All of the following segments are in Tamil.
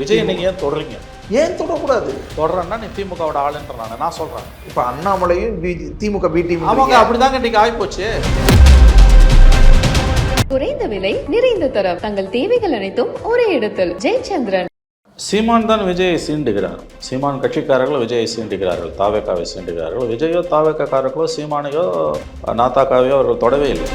விஜய் நீங்க ஏன் தொடறீங்க? ஏன் தொடக்கூடாது? தொடறேன்னா நீ திமுகவோட ஆளுன்ற நான் நான் சொல்றேன். இப்போ அண்ணாமலையும் பி திமுக பி டீம் அவங்க அப்படிதாங்க இன்னைக்கு ஆயிப்போச்சு குறைந்த விலை நிறைந்த தரம். தங்கள் தேவைகள் அனைத்தும் ஒரே இடத்தில். ஜெயச்சந்திரன். சீமான் தான் விஜயை சீண்டுகிறார். சீமான் கட்சிக்காரர்கள் விஜயை சீண்டுகிறார்கள். தாவேக்காவை சீண்டுகிறார்கள். விஜயோ தாவேக்காரர்களோ சீமானையோ நாத்தாக்காவையோ அவர்கள் தொடவே இல்லை.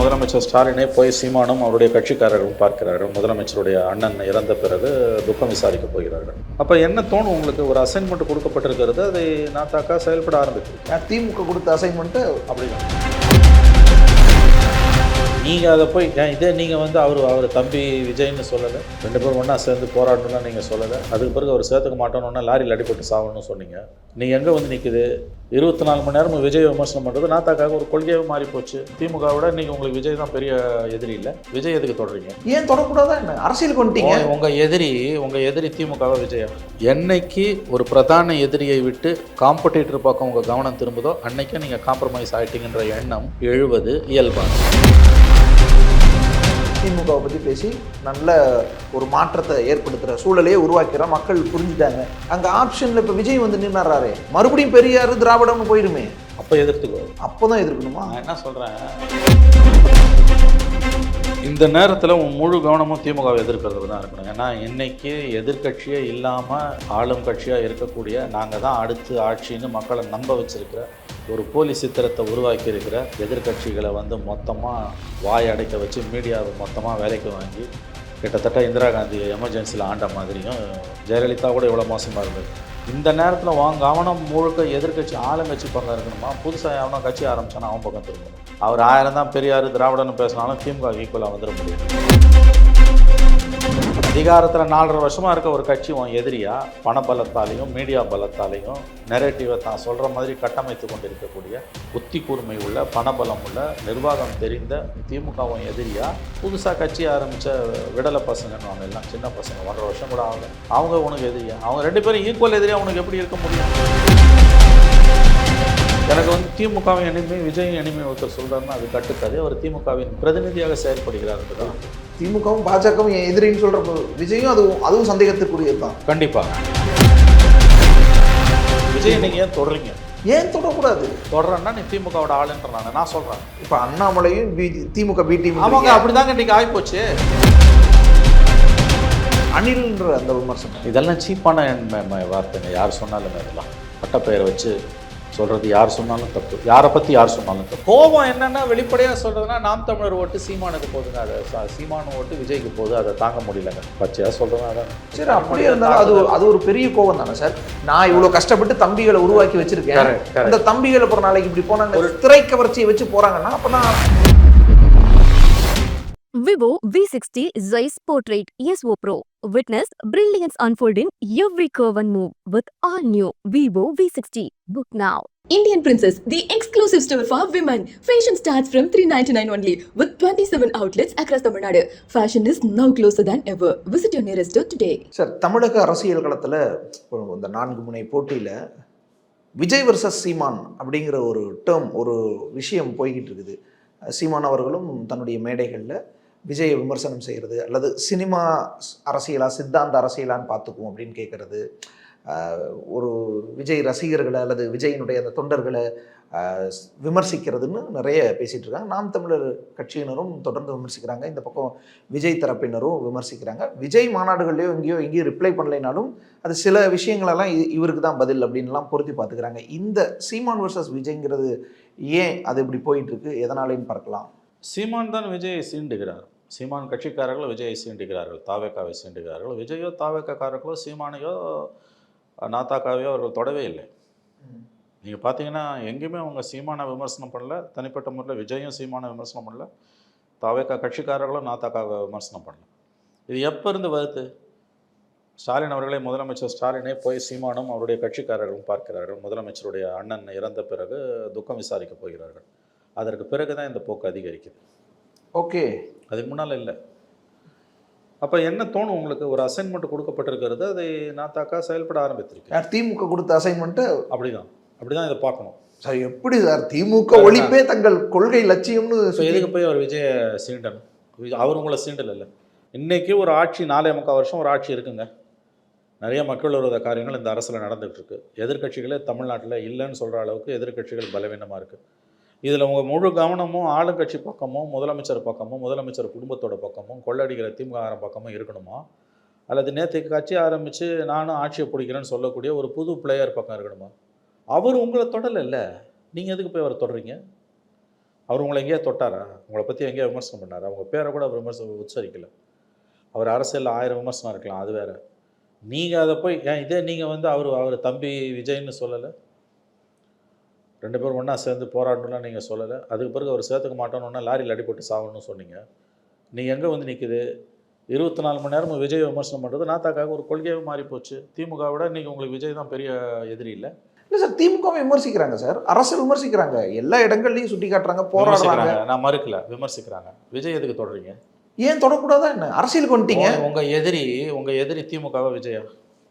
முதலமைச்சர் ஸ்டாலினை போய் சீமானும் அவருடைய கட்சிக்காரர்களும் பார்க்கிறார்கள். முதலமைச்சருடைய அண்ணன் இறந்த பிறகு துக்கம் விசாரிக்க போகிறார்கள். அப்போ என்ன தோணும் உங்களுக்கு? ஒரு அசைன்மெண்ட் கொடுக்கப்பட்டிருக்கிறது அதை நாத்தாக்கா செயல்பட ஆரம்பித்திருக்கு திமுக கொடுத்த அசைன்மெண்ட்டு அப்படிதான் நீங்கள் அதை போய் இதே நீங்கள் வந்து அவர் அவர் தம்பி விஜய்னு சொல்லலை. ரெண்டு பேரும் ஒன்றா சேர்ந்து போராடணும்னா நீங்கள் சொல்லலை. அதுக்கு பிறகு அவர் சேர்த்துக்க மாட்டோம்னா லாரியில் அடிபட்டு சாகணும்னு சொன்னீங்க. நீங்கள் எங்கே வந்து நிற்குது இருபத்தி நாலு மணி நேரம் விஜய் விமர்சனம் பண்ணுறது நாத்தாக்காக ஒரு கொள்கையாகவே மாறி போச்சு. திமுக விட நீங்கள் உங்களுக்கு விஜய் தான் பெரிய எதிரி இல்லை. விஜய் எதுக்கு தொடறீங்க ஏன் தொடக்கூடாதா என்ன? அரசியலுக்கு வந்துட்டீங்க. உங்க- உங்க எதிரி உங்க எதிரி திமுகவா விஜயா? என்னைக்கு ஒரு பிரதான எதிரியை விட்டு காம்படிட்டர் பக்கம் உங்க கவனம் திரும்புதோ அன்னைக்கு நீங்க காம்ப்ரமைஸ் ஆயிட்டீங்கன்ற எண்ணம் எழுவது இயல்பானது. திமுகவை பற்றி பேசி நல்ல ஒரு மாற்றத்தை ஏற்படுத்துகிற சூழலையே உருவாக்கிற மக்கள் புரிஞ்சுட்டாங்க. அங்கே ஆப்ஷனில் இப்போ விஜய் வந்து நின்னுறாரு மறுபடியும் பெரியார் திராவிடம்னு போயிடுமே. அப்ப எதிர்த்துக்கோ. அப்போ தான் எதிர்க்கணுமா? நான் என்ன சொல்றேன்? இந்த நேரத்தில் உன் முழு கவனமும் திமுகவை எதிர்க்கிறதுல தான் இருக்கணும். ஏன்னா இன்றைக்கி எதிர்க்கட்சியே இல்லாமல் ஆளும் கட்சியாக இருக்கக்கூடிய நாங்கள் தான் அடுத்து ஆட்சின்னு மக்களை நம்ப வச்சுருக்கிற ஒரு போலி சித்திரத்தை உருவாக்கி இருக்கிற எதிர்க்கட்சிகளை வந்து மொத்தமாக வாய் அடைக்க வச்சு மீடியாவை மொத்தமாக வேலைக்கு வாங்கி கிட்டத்தட்ட இந்திரா காந்தி எமர்ஜென்சியில் ஆண்ட மாதிரியும் ஜெயலலிதா கூட இவ்வளோ மோசமாக இருந்தது. இந்த நேரத்தில் வாங்க அவனும் முழுக்க எதிர்க்கட்சி ஆளுங்கட்சி பக்கம் இருக்கணுமா? புதுசாக எவனோ கட்சி ஆரம்பிச்சானா அவன் பக்கம் திரும்பணும். அவர் ஆயிரம் தான் பெரியார் திராவிடன்னு பேசினாலும் திமுக ஈக்குவலாக வந்துட முடியும் அதிகாரத்தில் நாலரை வருஷமாக இருக்க ஒரு கட்சி உன் எதிரியா? பண பலத்தாலையும் மீடியா பலத்தாலையும் நெரேட்டிவை தான் சொல்கிற மாதிரி கட்டமைத்து கொண்டிருக்கக்கூடிய புத்தி கூர்மை உள்ள பணபலம் உள்ள நிர்வாகம் தெரிந்த திமுகவும் எதிரியா? புதுசாக கட்சி ஆரம்பித்த விடலை பசங்கன்னு அவங்க எல்லாம் சின்ன பசங்க ஒன்றரை வருஷம் கூட ஆகல. அவங்க உனக்கு எதிரியா? அவங்க ரெண்டு பேரும் ஈக்குவல் எதிரியாக உனக்கு எப்படி இருக்க முடியும்? எனக்கு வந்து திமுகவின் எளிமை விஜயின் எளிமை ஒருத்தர் சொல்கிறாருன்னா அது கட்டுக்காது. அவர் திமுகவின் பிரதிநிதியாக செயல்படுகிறார் தான் திமுகவும் பாஜகவும் என் எதிரின்னு சொல்கிறப்போ விஜயும் அதுவும் அதுவும் சந்தேகத்துக்குரியது தான் கண்டிப்பாக விஜய் நீங்கள் ஏன் தொடறீங்க? ஏன் தொடக்கூடாது? தொடறேன்னா நீ திமுகவோட ஆளுன்ற நான். சொல்கிறேன் இப்போ அண்ணாமலையும் பி திமுக பி டீம் அவங்க அப்படிதாங்க இன்னைக்கு ஆயிப்போச்சு அனில்ன்ற அந்த விமர்சனம். இதெல்லாம் சீப்பான வார்த்தைங்க. யார் சொன்னாலும் இதெல்லாம் பட்டப்பெயரை வச்சு சொல்றது யார் சொன்னாலும் தப்பு. யாரை பத்தி யார் சொன்னாலும் தப்பு? கோபம் என்னன்னா வெளிப்படையா சொல்றதுன்னா நாம் தமிழர் ஓட்டு சீமானுக்கு போகுதுங்க அதை சீமானு ஓட்டு விஜய்க்கு போகுது அதை தாங்க முடியலங்க. பச்சையா சொல்றேன் அதான். சரி அப்படியே இருந்தாலும் அது அது ஒரு பெரிய கோவம் தானே சார்? நான் இவ்வளோ கஷ்டப்பட்டு தம்பிகளை உருவாக்கி வச்சிருக்கேன். அந்த தம்பிகளை அப்புறம் நாளைக்கு இப்படி போனாங்க ஒரு திரை கவர்ச்சியை வச்சு போறாங்கன்னா அப்ப நான் Vivo V60 Zeiss Portrait ESO Pro. Witness brilliance unfold in every curve and move with all new Vivo V60. Book now. Indian Princess, the exclusive store for women. Fashion starts from 399 only with 27 outlets across Tamil Nadu. Fashion is now closer than ever. Visit your nearest store today. Sir தமிழக அரசியல் களத்தில் இந்த நான்கு முனை போட்டியில் விஜய் வர்சஸ் சீமான் அப்படிங்கிற ஒரு டேர்ம் ஒரு விஷயம் போய்கிட்டு இருக்குது சீமான் அவர்களும் தன்னுடைய மேடைகளில் விஜயை விமர்சனம் செய்கிறது அல்லது சினிமா அரசியலா சித்தாந்த அரசியலான்னு பார்த்துக்குவோம் அப்படின்னு கேட்குறது ஒரு விஜய் ரசிகர்களை அல்லது விஜயினுடைய அந்த தொண்டர்களை விமர்சிக்கிறதுன்னு நிறைய பேசிகிட்டு இருக்காங்க. நாம் தமிழர் கட்சியினரும் தொடர்ந்து விமர்சிக்கிறாங்க. இந்த பக்கம் விஜய் தரப்பினரும் விமர்சிக்கிறாங்க. விஜய் மாநாடுகள்லையோ எங்கேயோ எங்கேயும் ரிப்ளை பண்ணலைனாலும் அது சில விஷயங்களெல்லாம் இ- இவருக்கு தான் பதில் அப்படின்லாம் பொருத்தி பார்த்துக்கிறாங்க. இந்த சீமான் வர்சஸ் விஜய்ங்கிறது ஏன் அது இப்படி போயிட்டுருக்கு எதனாலேன்னு பார்க்கலாம். சீமான் தான் விஜயை சீண்டுகிறார். சீமான் கட்சிக்காரர்கள் விஜயை சீண்டுகிறார்கள் தாவேக்காவை சீண்டுகிறார்கள் விஜயோ தாவேக்காரர்களோ சீமானையோ நாத்தாக்காவையோ அவர்கள் தொடவே இல்லை. நீங்கள் பார்த்தீங்கன்னா எங்கேயுமே அவங்க சீமானை விமர்சனம் பண்ணல. தனிப்பட்ட முறையில் விஜயும் சீமான விமர்சனம் பண்ணல. தாவேக்கா கட்சிக்காரர்களும் நாத்தாக்காவை விமர்சனம் பண்ணல. இது எப்போ இருந்து வருது? ஸ்டாலின் அவர்களே முதலமைச்சர் ஸ்டாலினே போய் சீமானும் அவருடைய கட்சிக்காரர்களும் பார்க்கிறார்கள். முதலமைச்சருடைய அண்ணன் இறந்த பிறகு துக்கம் விசாரிக்க போகிறார்கள். அதற்கு பிறகு தான் இந்த போக்கு அதிகரிக்குது. ஓகே. அதுக்கு முன்னால் இல்லை. அப்போ என்ன தோணும் உங்களுக்கு? ஒரு அசைன்மெண்ட் கொடுக்கப்பட்டிருக்கிறது அதை நாத்தாக்கா செயல்பட ஆரம்பித்திருக்கு யார் திமுக கொடுத்த அசைன்மெண்ட்டு அப்படிதான். அப்படிதான் இதை பார்க்கணும். சார் எப்படி சார்? திமுக ஒழிப்பே தங்கள் கொள்கை லட்சியம்னு ஸோ எதுக்கு போய் அவர் விஜய விஜய் அவர் உங்களை சீண்டல் இல்லை. இன்றைக்கி ஒரு ஆட்சி நாலே முக்கால் வருஷம் ஒரு ஆட்சி இருக்குங்க. நிறைய மக்கள் விரோத காரியங்கள் இந்த அரசில் நடந்துகிட்டு இருக்கு. எதிர்க்கட்சிகளே தமிழ்நாட்டில் இல்லைன்னு சொல்கிற அளவுக்கு எதிர்க்கட்சிகள் பலவீனமாக இருக்குது இதில் உங்கள் முழு கவனமும் ஆளுங்கட்சி பக்கமும் முதலமைச்சர் பக்கமும் முதலமைச்சர் குடும்பத்தோட பக்கமும் கொள்ளடிக்கிற திமுக பக்கமும் இருக்கணுமா? அல்லது நேற்றுக்கு கட்சி ஆரம்பித்து நானும் ஆட்சியை பிடிக்கிறேன்னு சொல்லக்கூடிய ஒரு புது பிளேயர் பக்கம் இருக்கணுமா? அவர் உங்களை தொடலை இல்லை? நீங்கள் எதுக்கு போய் அவரை தொடறீங்க? அவர் உங்களை எங்கேயா தொட்டாரா? உங்களை பற்றி எங்கேயா விமர்சனம் பண்ணாரா? உங்கள் பேரை கூட அவர் விமர்சனம் உச்சரிக்கலை. அவர் அரசியலில் ஆயிரம் விமர்சனம் இருக்கலாம் அது வேறு. நீங்கள் அதை போய் ஏன் இதே நீங்கள் வந்து அவர் அவர் தம்பி விஜய்னு சொல்லலை? ரெண்டு பேரும் ஒன்றா சேர்ந்து போராடணும்லாம் நீங்கள் சொல்லலை. அதுக்கு பிறகு அவர் சேர்த்துக்க மாட்டோன்னு லாரியில் அடிபட்டு சாகணும்னு சொன்னீங்க. நீ எங்கே வந்து நிற்குது இருபத்தி நாலு மணி நேரமும் விஜய் விமர்சனம் பண்ணுறது நாத்தாக்காக ஒரு கொள்கையாகவே மாறி போச்சு. திமுக விட இன்றைக்கி உங்களுக்கு விஜய் தான் பெரிய எதிரி இல்லை? இல்லை சார் திமுகவை விமர்சிக்கிறாங்க சார். அரசு விமர்சிக்கிறாங்க. எல்லா இடங்கள்லையும் சுட்டி காட்டுறாங்க போராடுறாங்க. நான் மறுக்கல. விமர்சிக்கிறாங்க. விஜய் எதுக்கு தொடறீங்க? ஏன் தொடக்கூடாதா என்ன? அரசியலுக்கு வந்துட்டீங்க. உங்க- உங்க எதிரி உங்க எதிரி திமுகவா விஜயா?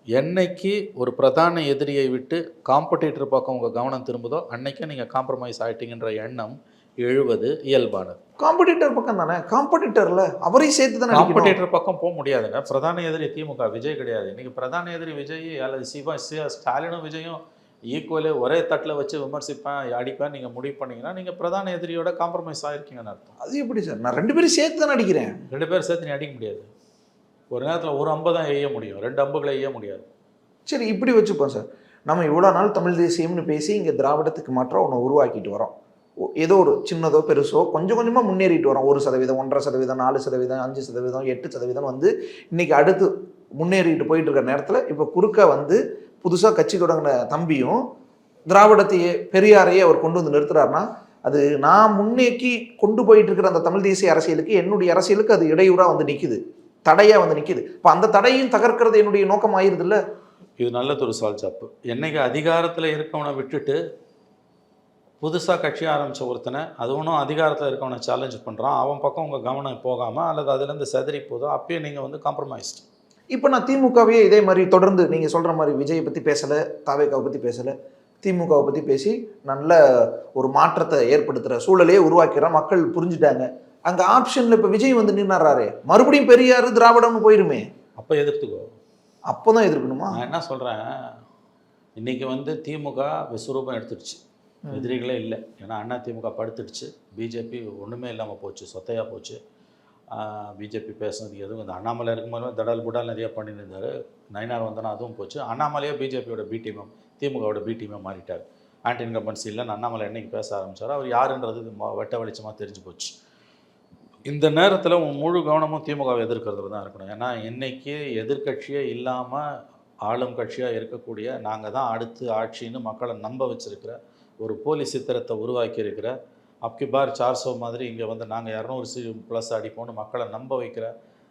என்னைக்கு ஒரு பிரதான எதிரியை விட்டு காம்படிட்டர் பக்கம் உங்க கவனம் திரும்புதோ அன்னைக்கே நீங்க காம்ப்ரமைஸ் ஆயிட்டீங்கன்ற எண்ணம் எழுவது இயல்பானது. காம்படிட்டர் பக்கம் தானே? காம்படிட்டர்ல அவரையும் சேர்த்து தானே. காம்படிட்டர் பக்கம் போக முடியாதுங்க. பிரதான எதிரி திமுக விஜய் கிடையாது. இன்னைக்கு பிரதான எதிரி விஜய் அல்லது சிவா ஸ்டாலினும் விஜயும் ஈக்குவலி ஒரே தட்டில் வச்சு விமர்சிப்பேன் அடிப்பேன் நீங்கள் முடிவு பண்ணீங்கன்னா நீங்கள் பிரதான எதிரியோட காம்ப்ரமைஸ் ஆயிருக்கீங்கன்னு அர்த்தம். அது எப்படி சார்? நான் ரெண்டு பேரும் சேர்த்து தானே அடிக்கிறேன். ரெண்டு பேரும் சேர்த்து நீ அடிக்க முடியாது. ஒரு நேரத்தில் ஒரு அம்பை தான் எய்ய முடியும். ரெண்டு அம்புகளை எய்ய முடியாது. சரி இப்படி வச்சுப்போம் சார். நம்ம இவ்வளோ நாள் தமிழ் தேசியம்னு பேசி இங்கே திராவிடத்துக்கு மாற்றம் ஒன்று உருவாக்கிட்டு வரோம். ஏதோ ஒரு சின்னதோ பெருசோ கொஞ்சம் கொஞ்சமாக முன்னேறிட்டு வரோம். ஒரு சதவீதம் ஒன்றரை சதவீதம் நாலு சதவீதம் அஞ்சு சதவீதம் எட்டு சதவீதம் வந்து இன்றைக்கி அடுத்து முன்னேறிட்டு போயிட்டு இருக்க நேரத்தில் இப்போ குறுக்க வந்து புதுசாக கட்சி தொடங்கின தம்பியும் திராவிடத்தையே பெரியாரையே அவர் கொண்டு வந்து நிறுத்துறாருன்னா அது நான் முன்னேக்கி கொண்டு போயிட்டு இருக்கிற அந்த தமிழ் தேசிய அரசியலுக்கு என்னுடைய அரசியலுக்கு அது இடையூறாக வந்து நிற்குது தடையாக வந்து நிற்குது இப்போ அந்த தடையும் தகர்க்கிறது என்னுடைய நோக்கம் ஆயிருதுல்ல? இது நல்லதொரு சால் சாப்பு. என்னைக்கு அதிகாரத்தில் இருக்கவனை விட்டுட்டு புதுசாக கட்சி ஆரம்பித்த ஒருத்தனை அது ஒன்றும் அதிகாரத்தில் இருக்கவனை சேலஞ்ச் பண்ணுறான் அவன் பக்கம் உங்கள் கவனம் போகாமல் அல்லது அதுலேருந்து செதறி போதோ அப்பயே நீங்கள் வந்து காம்ப்ரமைஸ்ட் இப்போ நான் திமுகவையே இதே மாதிரி தொடர்ந்து நீங்கள் சொல்கிற மாதிரி விஜயை பற்றி பேசலை தாவேக்காவை பற்றி பேசலை. திமுகவை பற்றி பேசி நல்ல ஒரு மாற்றத்தை ஏற்படுத்துகிற சூழலையே உருவாக்கிறோம் மக்கள் புரிஞ்சுட்டாங்க. அங்கே ஆப்ஷனில் இப்போ விஜய் வந்து நின்னுறாரு மறுபடியும் பெரியார் திராவிடம்னு போயிருமே. அப்போ எதிர்த்துக்கோ. அப்போ தான் எதிர்க்கணுமா? நான் என்ன சொல்கிறேன் இன்றைக்கி வந்து திமுக விஸ்வரூபம் எடுத்துடுச்சு. எதிரிகளே இல்லை. ஏன்னா அண்ணா திமுக படுத்துடுச்சு. பிஜேபி ஒன்றுமே இல்லாமல் போச்சு. சொத்தையாக போச்சு. பிஜேபி பேசுனதுக்கு எதுவும் இந்த அண்ணாமலை இருக்கும்போது தடல் புடால் நிறைய பண்ணிட்டு இருந்தார் நயினார் வந்தனா அதுவும் போச்சு. அண்ணாமலையே பிஜேபியோட பி டீமும் திமுகவோட பி டீமாக மாறிட்டார். ஆன்டி இன்கம்பன்சி இல்லைன்னு அண்ணாமலை என்னைக்கு பேச ஆரம்பிச்சாரோ அவர் யாருன்றது வெட்ட வெளிச்சமாக தெரிஞ்சு போச்சு. இந்த நேரத்தில் முழு கவனமும் திமுகவை எதிர்க்கிறதுல தான் இருக்கணும். ஏன்னா இன்றைக்கி எதிர்க்கட்சியே இல்லாமல் ஆளும் கட்சியாக இருக்கக்கூடிய நாங்கள் தான் அடுத்து ஆட்சின்னு மக்களை நம்ப வச்சிருக்கிற ஒரு போலி சித்திரத்தை உருவாக்கியிருக்கிற அப்கிபார் பார் சார்சோ மாதிரி இங்கே வந்து நாங்கள் இரநூறு சி ப்ளஸ் அடிப்போம்னு மக்களை நம்ப வைக்கிற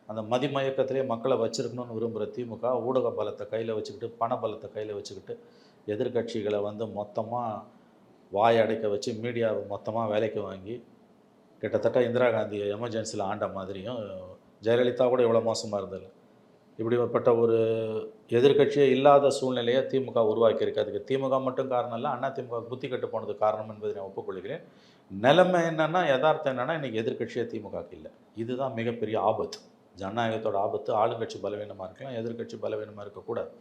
அந்த மதிமயக்கத்திலே மக்களை வச்சுருக்கணும்னு விரும்புகிற திமுக ஊடக பலத்தை கையில் வச்சுக்கிட்டு பண பலத்தை கையில் வச்சுக்கிட்டு எதிர்க்கட்சிகளை வந்து மொத்தமாக வாய் அடைக்க வச்சு மீடியாவை மொத்தமாக வேலைக்கு வாங்கி கிட்டத்தட்ட இந்திரா காந்தியை எமர்ஜென்சியில் ஆண்ட மாதிரியும் ஜெயலலிதா கூட இவ்வளோ மோசமாக இருந்தது. இப்படிப்பட்ட ஒரு எதிர்க்கட்சியே இல்லாத சூழ்நிலையை திமுக உருவாக்கியிருக்கு. அதுக்கு திமுக மட்டும் காரணம் இல்லை அண்ணா திமுக புத்தி கட்டு போனது காரணம் என்பதை நான் ஒப்புக்கொள்கிறேன். நிலைமை என்னென்னா யதார்த்தம் என்னென்னா இன்றைக்கி எதிர்க்கட்சியே திமுகக்கு இல்லை. இதுதான் மிகப்பெரிய ஆபத்து. ஜனநாயகத்தோட ஆபத்து. ஆளுங்கட்சி பலவீனமாக இருக்கலாம் எதிர்க்கட்சி பலவீனமாக இருக்கக்கூடாது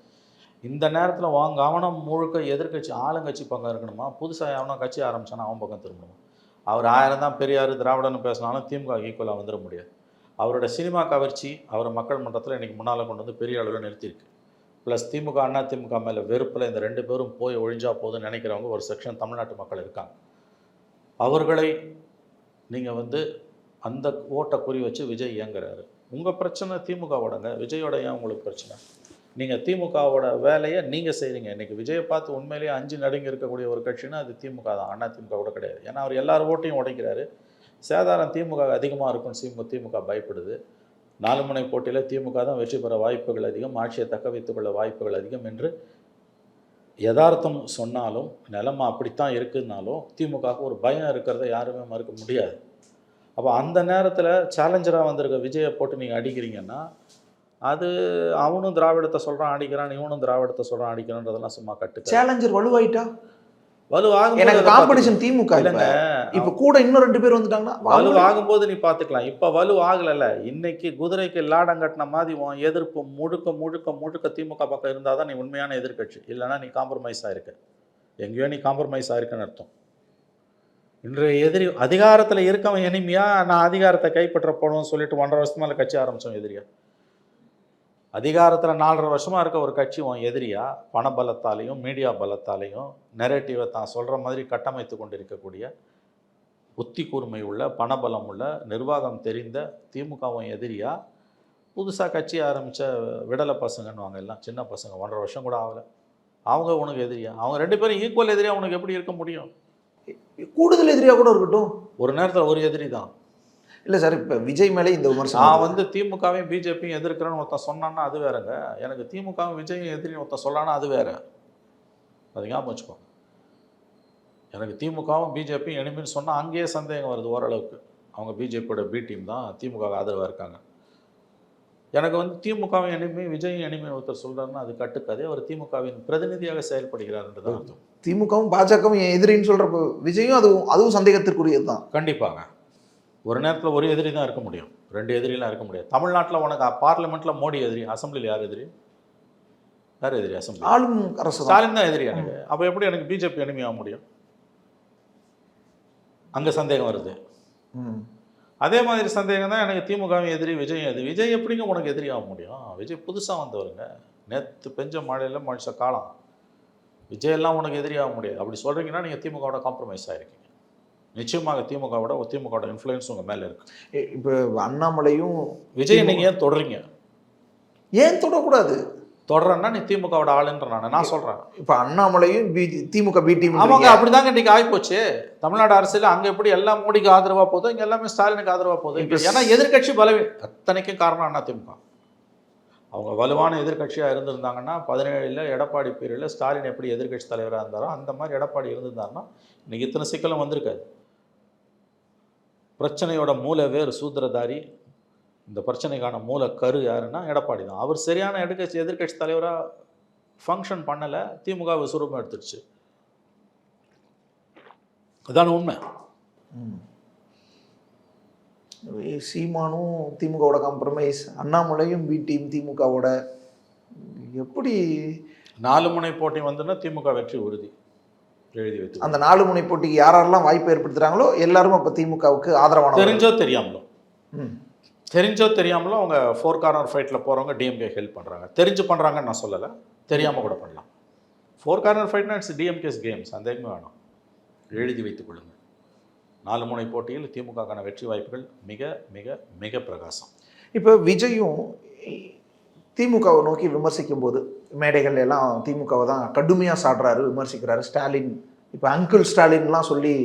இந்த நேரத்தில் வாங்க கவனம் முழுக்க எதிர்க்கட்சி ஆளுங்கட்சி பக்கம் இருக்கணுமா? புதுசாக எவனோ கட்சி ஆரம்பித்தானா அவன் பக்கம் திரும்பணுமா? அவர் ஆயிரம் தான் பெரியார் திராவிடன்னு பேசினாலும் திமுக ஈக்குவலாக வந்துட முடியாது. அவரோட சினிமா கவர்ச்சி அவரை மக்கள் மன்றத்தில் இன்றைக்கி முன்னால் கொண்டு வந்து பெரிய அளவில் நிறுத்தியிருக்கு. ப்ளஸ் திமுக அண்ணா திமுக மேலே வெறுப்பில் இந்த ரெண்டு பேரும் போய் ஒழிஞ்சா போதும்னு நினைக்கிறவங்க ஒரு செக்ஷன் தமிழ்நாட்டு மக்கள் இருக்காங்க. அவர்களை நீங்கள் வந்து அந்த ஓட்டை குறி வச்சு விஜய் இயங்குறாரு. உங்கள் பிரச்சனை திமுகவோடங்க. விஜயோட ஏன் உங்களுக்கு பிரச்சனை? நீங்கள் திமுகவோட வேலையை நீங்கள் செய்கிறீங்க இன்றைக்கி விஜயை பார்த்து உண்மையிலேயே அஞ்சு நடுங்கி இருக்கக்கூடிய ஒரு கட்சின்னா அது திமுக தான். அண்ணா திமுக கூட கிடையாது. ஏன்னா அவர் எல்லார் ஓட்டையும் உடைக்கிறாரு. சேதாரம் திமுக அதிகமாக இருக்கும்னு திமுக திமுக பயப்படுது. நாலு முனை போட்டியில் திமுக தான் வெற்றி பெற வாய்ப்புகள் அதிகம். ஆட்சியை தக்க வைத்துக்கொள்ள வாய்ப்புகள் அதிகம் என்று யதார்த்தம் சொன்னாலும் நிலைமை அப்படித்தான் இருக்குதுனாலும் திமுகவுக்கு ஒரு பயம் இருக்கிறத யாருமே மறுக்க முடியாது. அப்போ அந்த நேரத்தில் சேலஞ்சராக வந்திருக்க விஜயை போட்டு நீங்கள் அடிக்கிறீங்கன்னா அது அவனும் திராவிடத்தை சொல்கிறான் அடிக்கிறான் இவனும் திராவிடத்தை சொல்கிறான் அடிக்கிறான்றதெல்லாம் சும்மா கட்டு சேலஞ்சர் வலுவாயிட்டா? வலுவாகும் எனக்கு காம்படிஷன் திமுக இல்லைங்க. இப்ப கூட இன்னும் ரெண்டு பேர் வந்துட்டாங்கன்னா வலு அவங்களே- ஆகும்போது நீ பார்த்துக்கலாம். இப்போ வலு ஆகலைல்ல. இன்னைக்கு குதிரைக்கு லாடம் கட்டின மாதிரி உன் எதிர்ப்பு முழுக்க முழுக்க முழுக்க திமுக பக்கம் இருந்தால் தான் நீ உண்மையான எதிர்க்கட்சி. இல்லைன்னா நீ காம்ப்ரமைஸ் ஆயிருக்க. எங்கேயோ நீ காம்ப்ரமைஸ் ஆயிருக்குன்னு அர்த்தம். இன்றைய எதிரி அதிகாரத்தில் இருக்கவன் இனிமையா நான் அதிகாரத்தை கைப்பற்ற போகணும்னு சொல்லிட்டு ஒன்றரை வருஷமா இல்லை கட்சி ஆரம்பித்தோம் எதிரியா? அதிகாரத்தில் நாலரை வருஷமாக இருக்க ஒரு கட்சி உன் எதிரியா? பண பலத்தாலையும் மீடியா பலத்தாலையும் நெரேட்டிவை தான் சொல்கிற மாதிரி கட்டமைத்து கொண்டு இருக்கக்கூடிய புத்தி கூர்மை உள்ள பணபலம் உள்ள நிர்வாகம் தெரிந்த திமுகவும் எதிரியா? புதுசாக கட்சி ஆரம்பித்த விடலை பசங்கன்னு வாங்க எல்லாம் சின்ன பசங்க ஒன்றரை வருஷம் கூட ஆகலை. அவங்க உனக்கு எதிரியா? அவங்க ரெண்டு பேரும் ஈக்குவல் எதிரியா உனக்கு எப்படி இருக்க முடியும்? கூடுதல் எதிரியா கூட இருக்கட்டும். ஒரு நேரத்தில் ஒரு எதிரி தான். இல்ல சார் இப்ப விஜய் மேலே இந்த விமர்சனம் நான் வந்து திமுகவையும் பிஜேபியும் எதிர்க்கிறேன்னு ஒருத்தன் சொன்னான்னா அது வேறங்க. எனக்கு திமுகவும் விஜயும் எதிரின்னு ஒருத்தன் சொல்லான்னா அது வேற. அது ஞாபகம் வச்சுக்கோ. எனக்கு திமுகவும் பிஜேபியும் எனிமின்னு சொன்னால் அங்கேயே சந்தேகம் வருது ஓரளவுக்கு. அவங்க பிஜேபியோட பி டீம் தான் திமுக ஆதரவாக இருக்காங்க. எனக்கு வந்து திமுகவும் எனிமி விஜயும் எனிமி ஒருத்தர் சொல்கிறாருன்னா அது கட்டுக்காதே. அவர் திமுகவின் பிரதிநிதியாக செயல்படுகிறார்ன்றது அர்த்தம். திமுகவும் பாஜகவும் எதிரின்னு சொல்றப்ப விஜயும் அதுவும் அதுவும் சந்தேகத்திற்குரியது தான் கண்டிப்பாங்க. ஒரு நேரத்தில் ஒரு எதிரி தான் இருக்க முடியும். ரெண்டு எதிரிலாம் இருக்க முடியாது. தமிழ்நாட்டில் உனக்கு பார்லிமெண்ட்டில் மோடி எதிரி அசம்பிளியில் யார் எதிரி? யார் எதிரி அசம்பிளி? ஆளும் அரசு ஸ்டாலின் தான் எதிரி எனக்கு. அப்போ எப்படி எனக்கு பிஜேபி enemy ஆக முடியும்? அங்கே சந்தேகம் வருது. அதே மாதிரி சந்தேகம் தான் எனக்கு திமுகவும் எதிரி விஜய் எதிரி. விஜய் எப்படிங்க உனக்கு எதிரி ஆக முடியும்? விஜய் புதுசாக வந்தவருங்க. நேற்று பெஞ்ச மழையில் மனுஷ காலம். விஜய் எல்லாம் உனக்கு எதிரி ஆக முடியாது. அப்படி சொல்கிறீங்கன்னா நீங்கள் திமுகவோட காம்ப்ரமைஸ் ஆயிருக்கீங்க. நிச்சயமாக திமுகவோட திமுகவோட இன்ஃப்ளூயன்ஸ் உங்கள் மேலே இருக்கு. இப்ப அண்ணாமலையும் விஜய் நீங்கள் ஏன் தொடறீங்க? ஏன் தொடக்கூடாது? தொடரன்னா நீ திமுகவோட ஆளுன்ற நான் நான் சொல்கிறேன் இப்ப அண்ணாமலையும் பி- திமுக பி டீம் ஆமாங்க அப்படிதாங்க இன்னைக்கு ஆகிப்போச்சு. தமிழ்நாடு அரசியல் அங்க எப்படி எல்லாம் மோடிக்கு ஆதரவா போதோ இங்க எல்லாமே ஸ்டாலினுக்கு ஆதரவா போகுது இப்ப ஏன்னா எதிர்க்கட்சி பலவி அத்தனைக்கும் காரணம் அண்ணா திமுக. அவங்க வலுவான எதிர்க்கட்சியா இருந்திருந்தாங்கன்னா பதினேழுல எடப்பாடி பீரியடில் ஸ்டாலின் எப்படி எதிர்க்கட்சி தலைவராக இருந்தாரோ அந்த மாதிரி எடப்பாடி இருந்திருந்தாருன்னா இன்னைக்கு இத்தனை சிக்கலும் வந்திருக்காது. பிரச்சனையோட மூல வேறு சூத்திரதாரி. இந்த பிரச்சனைக்கான மூல கரு யாருன்னா எடப்பாடி தான். அவர் சரியான எதிர்க்கட்சி எதிர்க்கட்சி தலைவராக ஃபங்க்ஷன் பண்ணலை திமுக விசுரூபம் எடுத்துருச்சு. அதான் உண்மை. சீமானும் திமுகவோட காம்ப்ரமைஸ் அண்ணாமலையும் பி டீம் திமுகவோட எப்படி? நாலு முனை போட்டி வந்துன்னா திமுக வெற்றி உறுதி. எழுதி வைத்து அந்த நாலு முனை போட்டிக்கு யாரெல்லாம் வாய்ப்பு ஏற்படுத்துறாங்களோ எல்லாரும் அப்ப திமுகவுக்கு ஆதரவான தெரிஞ்சோ தெரியாமலோ. ம். தெரிஞ்சோ தெரியாமலோ அவங்க ஃபோர் கார்னர் ஃபைட்டில் போகிறவங்க டிஎம்கே ஹெல்ப் பண்ணுறாங்க தெரிஞ்சு பண்ணுறாங்கன்னு நான் சொல்லலை. தெரியாமல் கூட பண்ணலாம். ஃபோர் கார்னர் ஃபைட்னா இட்ஸ் டிஎம்கேஸ் கேம் சந்தேகமே வேணும். எழுதி வைத்துக் கொள்ளுங்கள். நாலு முனை போட்டியில் திமுகக்கான வெற்றி வாய்ப்புகள் மிக மிக மிக பிரகாசம். இப்போ விஜயும் திமுகவை நோக்கி விமர்சிக்கும் போது மேடைகள் எல்லாம் திமுகவை தான் கடுமையாக சாடுறாரு விமர்சிக்கிறாரு. ஸ்டாலின் இப்போ அங்கிள் ஸ்டாலின்லாம் சொல்லி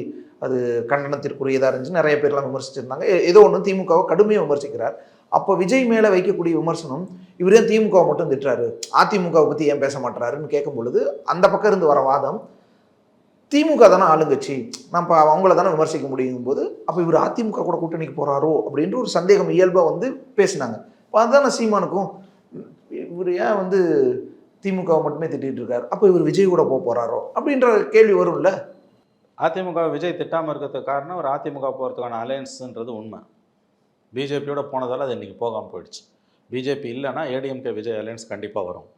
அது கண்டனத்திற்குரியதாக இருந்துச்சு. நிறைய பேர்லாம் விமர்சிச்சிருந்தாங்க. ஏதோ ஒன்று திமுகவை கடுமையாக விமர்சிக்கிறார். அப்போ விஜய் மேலே வைக்கக்கூடிய விமர்சனம் இவரே திமுகவை மட்டும் திட்டுறாரு. அதிமுகவை பற்றி ஏன் பேச மாட்டுறாருன்னு கேட்கும் பொழுது அந்த பக்கம் இருந்து வர வாதம் திமுக தானே ஆளுங்கட்சி. நம்ம அவங்கள தானே விமர்சிக்க முடியும் போது அப்போ இவர் அதிமுக கூட கூட்டணிக்கு போகிறாரோ அப்படின்ற ஒரு சந்தேகம் இயல்பாக வந்து பேசினாங்க. இப்போ அதுதானே சீமானுக்கும் இவர் ஏன் வந்து திமுகவை மட்டுமே திட்டிட்டு இருக்காரு. அப்போ இவர் விஜய் கூட போக போறாரோ? அப்படின்ற கேள்வி வரும்ல. அதிமுக விஜய் திட்டாமல் இருக்கிறதுக்கு காரணம் ஒரு அதிமுக போகிறதுக்கான அலையன்ஸுன்றது உண்மை. பிஜேபியோட போனதால் அது இன்றைக்கி போகாமல் போயிடுச்சு. பிஜேபி இல்லைன்னா ஏடிஎம்கே விஜய் அலையன்ஸ் கண்டிப்பாக வரும்.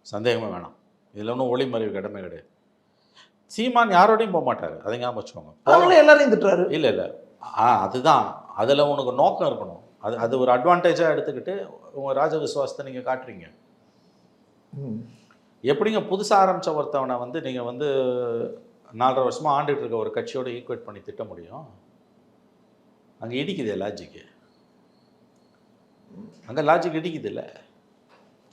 சந்தேகமே வேணாம். இதில் ஒன்றும் ஒளிமறைவு கடமை கிடையாது. சீமான் யாரோடையும் போக மாட்டார். அதை ஞாபகம் வச்சுக்கோங்க. அதனால எல்லாரையும் திட்டுறாரு. இல்லை இல்லை. ஆ அதுதான். அதில் உனக்கு நோக்கம் இருக்கணும். அது அது ஒரு அட்வான்டேஜாக எடுத்துக்கிட்டு உங்கள் ராஜ விசுவாசத்தை நீங்கள் காட்டுறீங்க. எப்படிங்க புதுசாக ஆரம்பித்த ஒருத்தவனை வந்து நீங்கள் வந்து நாலரை வருஷமாக ஆண்டுட்டு இருக்க ஒரு கட்சியோட ஈக்குவேட் பண்ணி திட்ட முடியும்? அங்கே இடிக்குதே லாஜிக்கு அங்கே லாஜிக் இடிக்குது இல்லை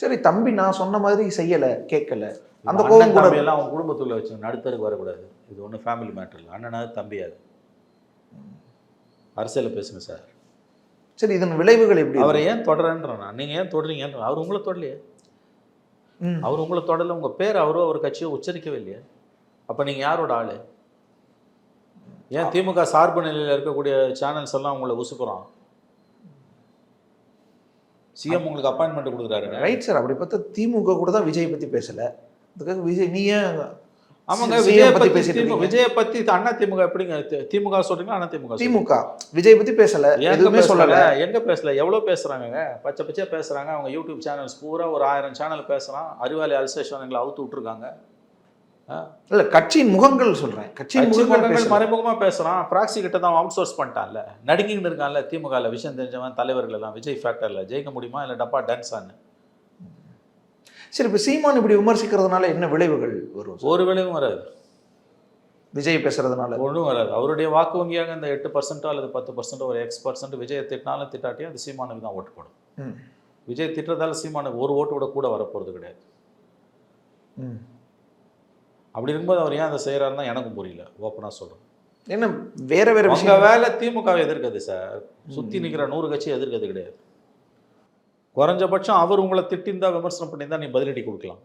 சரி தம்பி நான் சொன்ன மாதிரி செய்யல கேட்கல. அந்த கோபம் கூட எல்லாம் அவங்க குடும்பத்துள்ள வச்சு நடுத்தருக்கு வரக்கூடாது. இது ஒன்றும் ஃபேமிலி மேட்டர் இல்லை. அண்ணனாவது தம்பியாது அரசியலில் பேசுங்க சார். சரி இதன் விளைவுகள் எப்படி அவரை ஏன் தொடரன்றேன் நான். நீங்கள் ஏன் தொடறீங்கன்ற அவர் உங்களை தொடலையே. அவர் உங்களை தொடல உங்கள் பேர் அவரோ அவர் கட்சியோ உச்சரிக்கவே இல்லையே? அப்போ நீங்கள் யாரோட ஆளு? ஏன் திமுக சார்பு நிலையில் இருக்கக்கூடிய சேனல்ஸ் எல்லாம் உங்களை உசுப்புறான் சிஎம் உங்களுக்கு அப்பாயின்மெண்ட் கொடுக்குறாருங்க ரைட் சார் அப்படி பார்த்தா திமுக கூட தான் விஜய் பத்தி பேசல. அதுக்காக விஜய் நீ ஏன் ஆமாங்க விஜய பத்தி பேசிட்டு. விஜய பத்தி அண்ணா திமுக எப்படிங்க? திமுக சொல்றீங்களா அண்ணா திமுக? திமுக. விஜய் பத்தி பேசல எதுவுமே சொல்லல. எங்க பேசல? எவ்வளவு பேசுறாங்கங்க? பச்சை பச்சையா பேசுறாங்க. அவங்க யூடியூப் சேனல்ஸ் பூரா ஒரு ஆயிரம் சேனல் பேசுறான். அறிவாளி அல்சேஷன் எங்களை அவுத்து விட்டுருக்காங்க. இல்ல கட்சியின் முகங்கள் சொல்றேன். கட்சியின் கட்சி முகங்கள். மறைமுகமா பேசுறான். ப்ராக்சி கிட்ட தான் அவுட் சோர்ஸ் பண்ணிட்டான்ல. நடுங்கின்னு இருக்கான்ல திமுகல. விஷயம் தெரிஞ்சவன் தலைவர்கள் எல்லாம். விஜய் ஃபேக்டர்ல ஜெயிக்க முடியுமா? இல்ல டப்பா டான்ஸான்னு சரி இப்ப சீமான் இப்படி விமர்சிக்கிறதுனால என்ன விளைவுகள் வரும்? ஒரு விளைவும் வராது. விஜய் பேசுறதுனால? ஒன்றும் வராது. அவருடைய வாக்கு வங்கியாக இந்த எட்டு பர்சன்ட்டோ அல்லது பத்து பர்சன்ட்டோ ஒரு எக்ஸ் பர்சன்ட் விஜயை திட்டினாலும் திட்டாட்டியும் அது சீமானுக்கு தான் ஓட்டு போடும். விஜய் திட்டுறதால சீமானுக்கு ஒரு ஓட்டு கூட கூட வரப்போறது கிடையாது. ம். அப்படி இருக்கும்போது அவர் ஏன் அதை செய்கிறாருன்னு எனக்கும் புரியல. ஓப்பனாக சொல்கிறேன் என்ன வேற வேற விஷயம் வேலை திமுகவை எதிர்க்குது சார். சுற்றி நிற்கிற நூறு கட்சி எதிர்க்கிறது கிடையாது. குறைஞ்சபட்சம் அவர் உங்களை திட்டிருந்தா விமர்சனம் பண்ணியிருந்தா நீ பதிலடி கொடுக்கலாம்.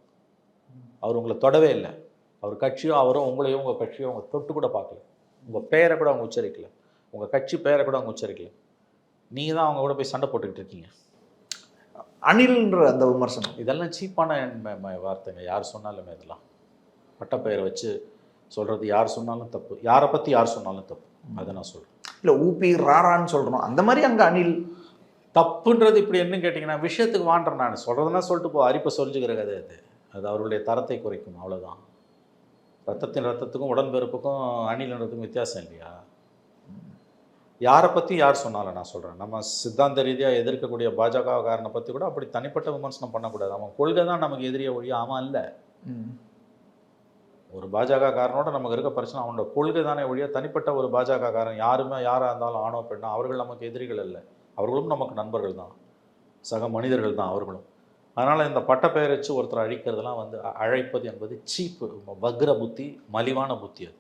அவர் உங்களை தொடவே இல்லை. அவர் கட்சியோ அவரோ உங்களையோ உங்கள் கட்சியோ அவங்க தொட்டு கூட பார்க்கல. உங்கள் பெயரை கூட அவங்க உச்சரிக்கல. உங்கள் கட்சி பெயரை கூட அவங்க உச்சரிக்கல. நீங்கள் தான் அவங்க கூட போய் சண்டை போட்டுக்கிட்டு இருக்கீங்க. அனில்ன்ற அந்த விமர்சனம். இதெல்லாம் சீப்பான வார்த்தைங்க. யார் சொன்னாலுமே இதெல்லாம். பட்டப்பெயரை வச்சு சொல்கிறது யார் சொன்னாலும் தப்பு. யாரை பற்றி யார் சொன்னாலும் தப்பு. அதை நான் சொல்கிறேன் இல்ல ஊபி ராரான்னு சொல்றோம். அந்த மாதிரி அங்க அனில் தப்புன்றது இப்படி என்ன கேட்டிங்கன்னா விஷயத்துக்கு வாண்டுறேன் நான் சொல்கிறதுனா சொல்லிட்டு போ அரிப்பை சொல்லிச்சுக்கிற கதை அது. அது அவருடைய தரத்தை குறைக்கும் அவ்வளவுதான். ரத்தத்தின் ரத்தத்துக்கும் உடன்பிறப்புக்கும் அணிலன்றதுக்கும் வித்தியாசம் இல்லையா? யாரை பற்றி யார் சொன்னாலும் நான் சொல்கிறேன் நம்ம சித்தாந்த ரீதியாக எதிர்க்கக்கூடிய பாஜக காரனை பற்றி கூட அப்படி தனிப்பட்ட விமர்சனம் பண்ணக்கூடாது. அவன் கொள்கை தான் நமக்கு எதிரியை ஒழிய அவன் இல்லை. ஒரு பாஜக காரனோட நமக்கு இருக்க பிரச்சனை அவனோட கொள்கை தானே ஒழிய தனிப்பட்ட ஒரு பாஜக காரன் யாருமே யாராக இருந்தாலும் ஆணோ பெண்ணோ அவர்கள் நமக்கு எதிரிகள் அல்ல. அவர்களும் நமக்கு நண்பர்கள் தான். சக மனிதர்கள் தான் அவர்களும். அதனால் இந்த பட்டப்பெயர் வச்சு ஒருத்தர் அழிக்கிறதெல்லாம் வந்து அழைப்பது என்பது சீப்பு வக்ர புத்தி மலிவான புத்தி அது.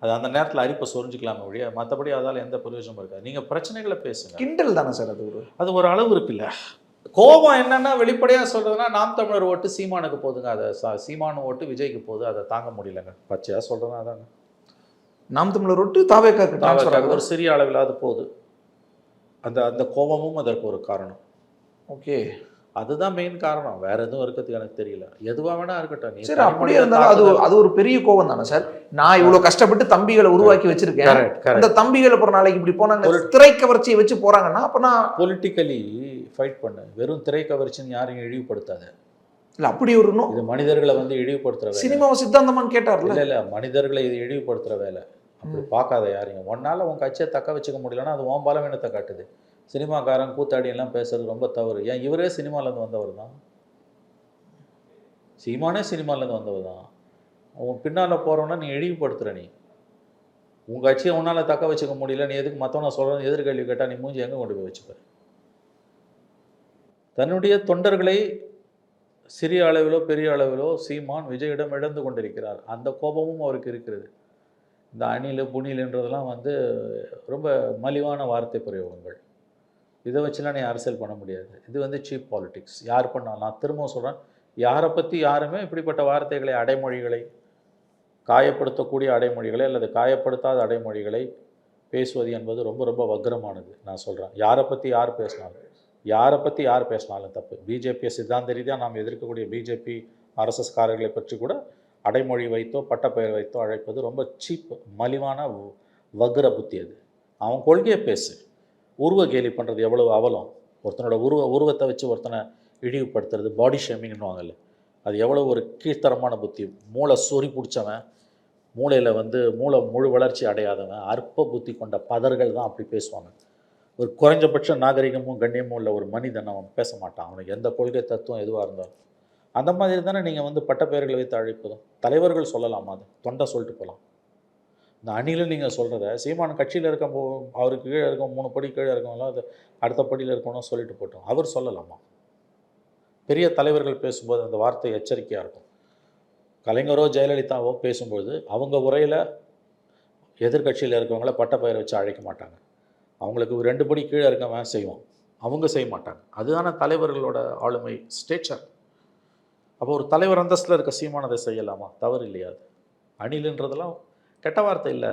அது அந்த நேரத்தில் அரிப்பை சொரிஞ்சுக்கலாமே ஒழிய மற்றபடி அதால் எந்த பிரயோஜனமும் இருக்காது. நீங்கள் பிரச்சனைகளை பேசுங்க. கிண்டல் தானே சார் அது ஒரு? அது ஒரு அளவு இருக்குல்ல கோபம் என்னன்னா வெளிப்படையாக சொல்றதுன்னா நாம் தமிழர் ஓட்டு சீமானுக்கு போதுங்க. அதை ச- சீமானு ஓட்டு விஜய்க்கு போகுது அதை தாங்க முடியலங்க. பச்சையாக சொல்றதுன்னா அதாங்க நாம் தமிழர் விட்டு தாவேக்கா ட்ரான்ஸ்ஃபர் தாவக்காக ஆகுது. ஒரு சிறிய அளவில் அது போகுது அந்த அந்த கோபமும் அதற்கு ஒரு காரணம். ஓகே. அதுதான் மெயின் காரணம். வேற எதுவும் இருக்கிறதுக்கு எனக்கு தெரியல. எதுவா வேணா இருக்கட்டும். நீ சரி அப்படியே தனிமனித இருந்தாலும் அது அது ஒரு பெரிய கோவம் தானே சார்? நான் இவ்வளவு கஷ்டப்பட்டு தம்பிகளை உருவாக்கி வச்சிருக்கேன். அந்த தம்பிகள் அப்புறம் நாளைக்கு இப்படி போனாங்க ஒரு- திரை கவர்ச்சியை வச்சு போறாங்கன்னா அப்ப நான் பொலிட்டிக்கலி ஃபைட் பண்ணு. வெறும் திரை கவர்ச்சின்னு யாரையும் இழிவுபடுத்தாத. இல்ல அப்படி ஒரு இது மனிதர்களை வந்து இழிவுபடுத்துற சினிமாவை சித்தாந்தமான்னு கேட்டார்ல. இல்ல இல்ல மனிதர்களை இது இழிவுபடுத்துற வேலை. அப்படி பார்க்காத யாரையும் ஒன்னால உன் கட்சியை தக்க வச்சுக்க முடியலன்னா அது உன் பலவீனத்தை காட்டுது. சினிமாக்காரன் கூத்தாடி எல்லாம் பேசுறது ரொம்ப தவறு. ஏன் இவரே சினிமால இருந்து வந்தவர் தான்? சீமானே சினிமால இருந்து வந்தவர் தான். உன் பின்னால போறவனா நீ இழிவுபடுத்துற நீ. உன் கட்சியை உன்னால தக்க வச்சுக்க முடியல நீ எதுக்கு மத்தவன சொல்றது எதிர்கேள்வி கேட்டா நீ மூஞ்சி எங்க கொண்டு போய் வச்சுப்ப? தன்னுடைய தொண்டர்களை சிறிய அளவிலோ பெரிய அளவிலோ சீமான் விஜயிடம் இழந்து கொண்டிருக்கிறார். அந்த கோபமும் அவருக்கு இருக்கிறது. இந்த அணில் புனில்ன்றதெல்லாம் வந்து ரொம்ப மலிவான வார்த்தை பிரயோகங்கள். இதை வச்சுலாம் நீ அரசியல் பண்ண முடியாது. இது வந்து சீப் பாலிட்டிக்ஸ் யார் பண்ணாலும் நான் திரும்பவும் சொல்கிறேன் யாரை பற்றி யாருமே இப்படிப்பட்ட வார்த்தைகளை அடைமொழிகளை காயப்படுத்தக்கூடிய அடைமொழிகளை அல்லது காயப்படுத்தாத அடைமொழிகளை பேசுவது என்பது ரொம்ப ரொம்ப வக்ரமானது நான் சொல்கிறேன் யாரை பற்றி யார் பேசினாலும் யாரை பற்றி யார் பேசினாலும் தப்பு. பிஜேபியை சித்தாந்த ரீதியாக நாம் எதிர்க்கக்கூடிய பிஜேபி ஆர்எஸ்எஸ்காரர்களை பற்றி கூட அடைமொழி வைத்தோ பட்டப்பெயர் வைத்தோ அழைப்பது ரொம்ப சீப் மலிவான வக்ர புத்தி அது. அவன் கொள்கையை பேசு. உருவ கேலி பண்ணுறது எவ்வளவு அவலம்? ஒருத்தனோட உருவ உருவத்தை வச்சு ஒருத்தனை இழிவுபடுத்துறது பாடி ஷேமிங்னுவாங்கல்ல அது எவ்வளோ ஒரு கீழ்த்தரமான புத்தி. மூளை சொறி பிடிச்சவன் மூளையில் வந்து மூளை முழு வளர்ச்சி அடையாதவன் அற்ப புத்தி கொண்ட பதர்கள் தான் அப்படி பேசுவாங்க. ஒரு குறைஞ்சபட்ச நாகரிகமும் கண்ணியமும் உள்ள ஒரு மனிதன் அவன் பேச மாட்டான். அவனுக்கு எந்த கொள்கை தத்துவம் எதுவாக இருந்தாலும். அந்த மாதிரி தானே நீங்கள் வந்து பட்டப்பெயர்களை வைத்து அழைப்பதும். தலைவர்கள் சொல்லலாமா அது. தொண்டை சொல்லிட்டு போகலாம் இந்த அணியில் நீங்கள் சொல்கிறத சீமான் கட்சியில் இருக்க போ- அவருக்கு கீழே இருக்கும் மூணு படி கீழே இருக்கவங்களாம் அது அடுத்த படியில் இருக்கணும் சொல்லிட்டு போட்டோம். அவர் சொல்லலாமா? பெரிய தலைவர்கள் பேசும்போது அந்த வார்த்தை எச்சரிக்கையாக இருக்கும். கலைஞரோ ஜெயலலிதாவோ பேசும்போது அவங்க உரையில் எதிர்க்கட்சியில் இருக்கவங்கள பட்டப்பெயரை வச்சு அழைக்க மாட்டாங்க. அவங்களுக்கு ஒரு ரெண்டு படி கீழே இருக்கவன் செய்வோம் அவங்க செய்ய மாட்டாங்க. அதுதானே தலைவர்களோட ஆளுமை ஸ்டேச்சர் அப்போ ஒரு தலைவர் அந்தஸ்தில் இருக்க சீமானதை செய்யலாமா? தவறு இல்லையா? அது அணிலுன்றதெல்லாம் கெட்ட வார்த்தை இல்லை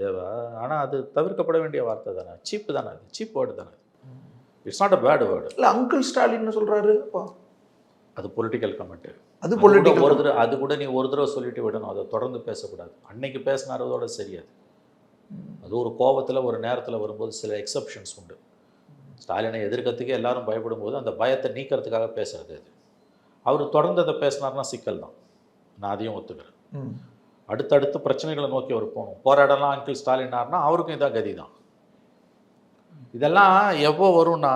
தேவா. ஆனால் அது தவிர்க்கப்பட வேண்டிய வார்த்தை தானே. சீப்பு தானே அது. சீப் வேர்டு தானே it's not a bad word இல்ல அங்கிள் ஸ்டாலின் சொல்றாரு. அப்பா. அது பொலிட்டிக்கல் கமெண்ட்டு அது பொலிட்டிக்கல் ஒரு தடவை அது கூட நீ ஒரு தடவை சொல்லிட்டு விடணும். அதை தொடர்ந்து பேசக்கூடாது. அன்னைக்கு பேசினாரதோட சரியாது அது. ஒரு கோபத்தில் ஒரு நேரத்தில் வரும்போது சில எக்ஸப்ஷன்ஸ் உண்டு. ஸ்டாலினை எதிர்க்கிறதுக்கே எல்லாரும் பயப்படும் போது அந்த பயத்தை நீக்கிறதுக்காக பேசுறது அது. அவர் தொடர்ந்து அதை பேசினார்னா சிக்கல் தான். நான் அதையும் ஒத்துக்கிறேன். அடுத்தடுத்து பிரச்சனைகளை நோக்கி அவர் போகணும். போராடலாம் அங்கிள் ஸ்டாலினார்னா அவருக்கும் இதான் கதி தான். இதெல்லாம் எப்போ வரும்னா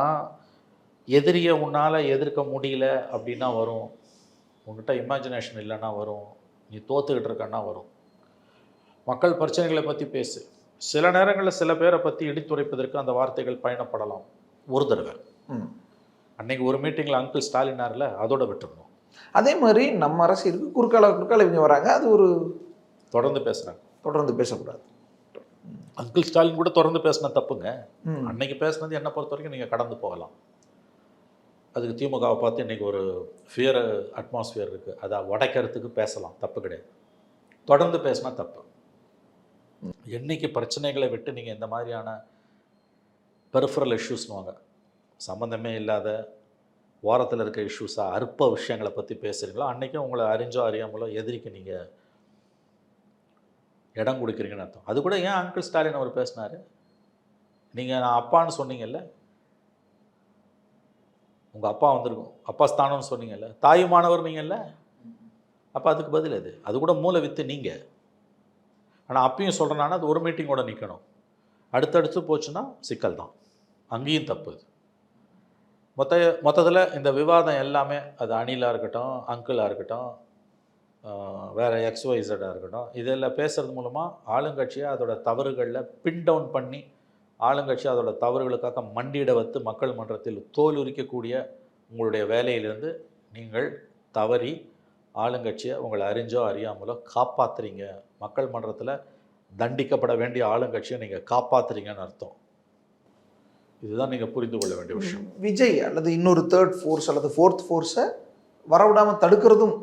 எதிரியை உன்னால் எதிர்க்க முடியல அப்படின்னா வரும். உங்ககிட்ட இமேஜினேஷன் இல்லைன்னா வரும். நீ தோத்துக்கிட்டு இருக்கன்னா வரும். மக்கள் பிரச்சனைகளை பற்றி பேசு. சில நேரங்களில் சில பேரை பற்றி இடித்துரைப்பதற்கு அந்த வார்த்தைகள் பயணப்படலாம். ஒரு தடவை. அன்னைக்கு ஒரு மீட்டிங்கில் அங்கிள் ஸ்டாலினார்ல அதோட விட்டுருணும் அதே மாதிரி நம்ம அரசியலுக்கு குறுக்கால குறுக்கால இவங்க வராங்க. அது ஒரு தொடர்ந்து பேசுகிறாங்க தொடர்ந்து பேசக்கூடாது. அங்கிள் ஸ்டாலின் கூட தொடர்ந்து பேசின தப்புங்க. அன்னைக்கு பேசுனது என்னை பொறுத்த வரைக்கும் நீங்கள் கடந்து போகலாம். அதுக்கு திமுகவை பார்த்து இன்றைக்கி ஒரு ஃபியர் அட்மாஸ்பியர் இருக்குது அதை உடைக்கிறதுக்கு பேசலாம். தப்பு கிடையாது. தொடர்ந்து பேசினா தப்பு. என்னைக்கு பிரச்சனைகளை விட்டு நீங்கள் இந்த மாதிரியான பெர்ஃபரல் இஷ்யூஸ்னுவாங்க சம்மந்தமே இல்லாத ஓரத்தில் இருக்க இஷ்யூஸாக அற்ப விஷயங்களை பற்றி பேசுகிறீங்களோ அன்றைக்கும் உங்களை அறிஞ்சோ அறியாமலோ எதிரிக்கு நீங்கள் இடம் கொடுக்குறீங்கன்னு அர்த்தம். அது கூட ஏன் அங்கிள் ஸ்டாலின் அவர் பேசினார்? நீங்கள் நான் அப்பான்னு சொன்னீங்கல்ல? உங்கள் அப்பா வந்திருக்கும். அப்பா ஸ்தானம்னு சொன்னீங்கல்ல? தாயுமானவர் நீங்கள்ல அப்போ அதுக்கு பதில் அது அது கூட மூளை வித்து நீங்கள் ஆனால் அப்பயும் சொல்கிறேன்னா அது ஒரு மீட்டிங்கோட நிற்கணும் அடுத்தடுத்து போச்சுன்னா சிக்கல் தான் அங்கேயும் தப்பு அது. மொத்த மொத்தத்தில் இந்த விவாதம் எல்லாமே அது அணிலாக இருக்கட்டும் அங்கிளாக இருக்கட்டும் வேறு எக்ஸ்ஒய்சடாக இருக்கட்டும் இதெல்லாம் பேசுகிறது மூலமாக ஆளுங்கட்சியை அதோட தவறுகளில் பின் டவுன் பண்ணி ஆளுங்கட்சி அதோட தவறுகளுக்காக மண்டியிட வைத்து மக்கள் மன்றத்தில் தோல் உரிக்கக்கூடிய உங்களுடைய வேலையிலிருந்து நீங்கள் தவறி ஆளுங்கட்சியை உங்களை அறிஞ்சோ அறியாமலோ காப்பாத்துறீங்க. மக்கள் மன்றத்தில் தண்டிக்கப்பட வேண்டிய ஆளுங்கட்சியை நீங்கள் காப்பாற்றுறீங்கன்னு அர்த்தம். இதுதான் நீங்கள் புரிந்து கொள்ள வேண்டிய விஷயம். விஜய் அல்லது இன்னொரு தேர்ட் ஃபோர்ஸ் அல்லது ஃபோர்த் ஃபோர்ஸை வரவிடாம தடுக்கிறதும்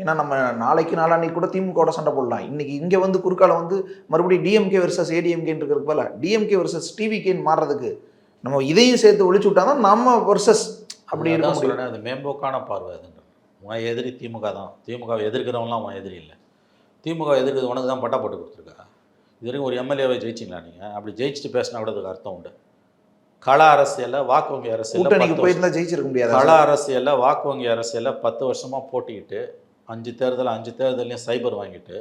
ஏன்னா நம்ம நாளைக்கு நாளான்னைக்கு கூட திமுகவோட சண்டை போடலாம். இன்னைக்கு இங்கே வந்து குறுக்கால வந்து மறுபடியும் டிஎம்கே வர்சஸ் ஏடிஎம்கேன்னு இருக்கிறதுக்கு போல டிஎம்கே வர்சஸ் டிவிகேன்னு மாறுறதுக்கு நம்ம இதையும் சேர்த்து ஒழிச்சு விட்டா தான் நம்ம வர்சஸ் அப்படி இருக்க முடியும். அது மேம்போக்கான பார்வை அதுன்ற உன் எதிரி திமுக தான். திமுகவை எதிர்க்கிறவங்களாம் உன் எதிரி இல்லை. திமுக எதிர்க்கிறது உனக்கு தான் பட்டா போட்டு கொடுத்துருக்கா. இது வரைக்கும் ஒரு எம்எல்ஏவை ஜெயிச்சிங்களா நீங்கள் அப்படி ஜெயிச்சுட்டு பேசினா கூட அதுக்கு அர்த்தம் உண்டு. கள அரசியலில் வாக்கு வங்கி அரசியலில் கூட்டணிக்கு போயிருந்தா ஜெயிச்சிருக்க முடியாது? கள அரசியலில் வாக்கு வங்கி அரசியலில் பத்து வருஷமாக போட்டிக்கிட்டு அஞ்சு தேர்தல் அஞ்சு தேர்தலையும் சைபர் வாங்கிட்டு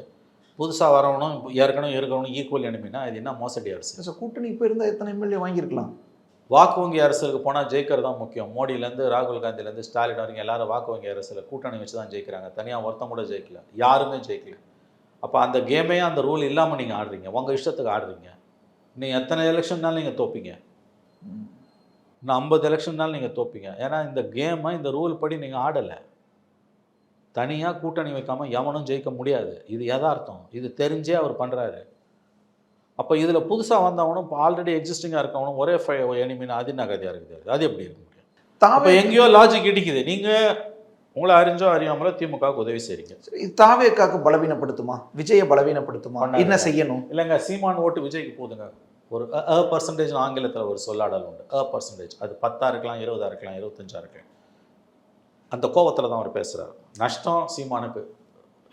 புதுசாக வரவனும் ஏற்கனவே இருக்கவனும் ஈக்குவல் எனிமினா இது என்ன மோசடி அரசியல் சார் கூட்டணிக்கு போயிருந்தா எத்தனை எம்எல்ஏ வாங்கியிருக்கலாம்? வாக்கு வங்கி அரசியலுக்கு போனால் ஜெயிக்கிறது தான் முக்கியம். மோடியிலேருந்து ராகுல் காந்திலேருந்து ஸ்டாலின் வரைக்கும் எல்லாரும் வாக்கு வங்கி அரசியல் கூட்டணி வச்சு தான் ஜெயிக்கிறாங்க. தனியாக ஒருத்தன் கூட ஜெயிக்கல. யாருமே ஜெயிக்கல. அப்போ அந்த கேமே அந்த ரூல் இல்லாமல் நீங்கள் ஆடுறீங்க. உங்கள் இஷ்டத்துக்கு ஆடுறீங்க. நீங்கள் எத்தனை எலெக்ஷன்னாலும் நீங்கள் தோப்பீங்க. இன்னும் ஐம்பது எலெக்ஷன்னாலும் நீங்கள் தோப்பீங்க. ஏன்னா இந்த கேமை இந்த ரூல் படி நீங்கள் ஆடலை. தனியாக கூட்டணி வைக்காமல் எவனும் ஜெயிக்க முடியாது. இது யதார்த்தம். இது தெரிஞ்சே அவர் பண்ணுறாரு அப்போ இதில் புதுசாக வந்தவனும் இப்போ ஆல்ரெடி எக்ஸிஸ்டிங்காக இருக்கவனும் ஒரே எனிமின் அது என்ன கதையாக இருக்குது. அது எப்படி இருக்க முடியும் தாவே எங்கேயோ லாஜிக் இடிக்குது. நீங்கள் உங்களை அறிஞ்சோ அறியாமலோ திமுகவுக்கு உதவி செய்றீங்க. இது தாவேக்காக்கு பலவீனப்படுத்துமா? விஜயை பலவீனப்படுத்துமா. என்ன செய்யணும்? இல்லைங்க சீமான் ஓட்டு விஜய்க்கு போதுங்க. ஒரு அ பர்சன்டேஜ் ஆங்கிலத்தில் ஒரு சொல்லாடல் உண்டு. அ பர்சன்டேஜ் அது பத்தா இருக்கலாம் இருபதா இருக்கலாம் இருபத்தஞ்சா இருக்கலாம் அந்த கோவத்தில் தான் அவர் பேசுகிறார் நஷ்டம் சீமானுக்கு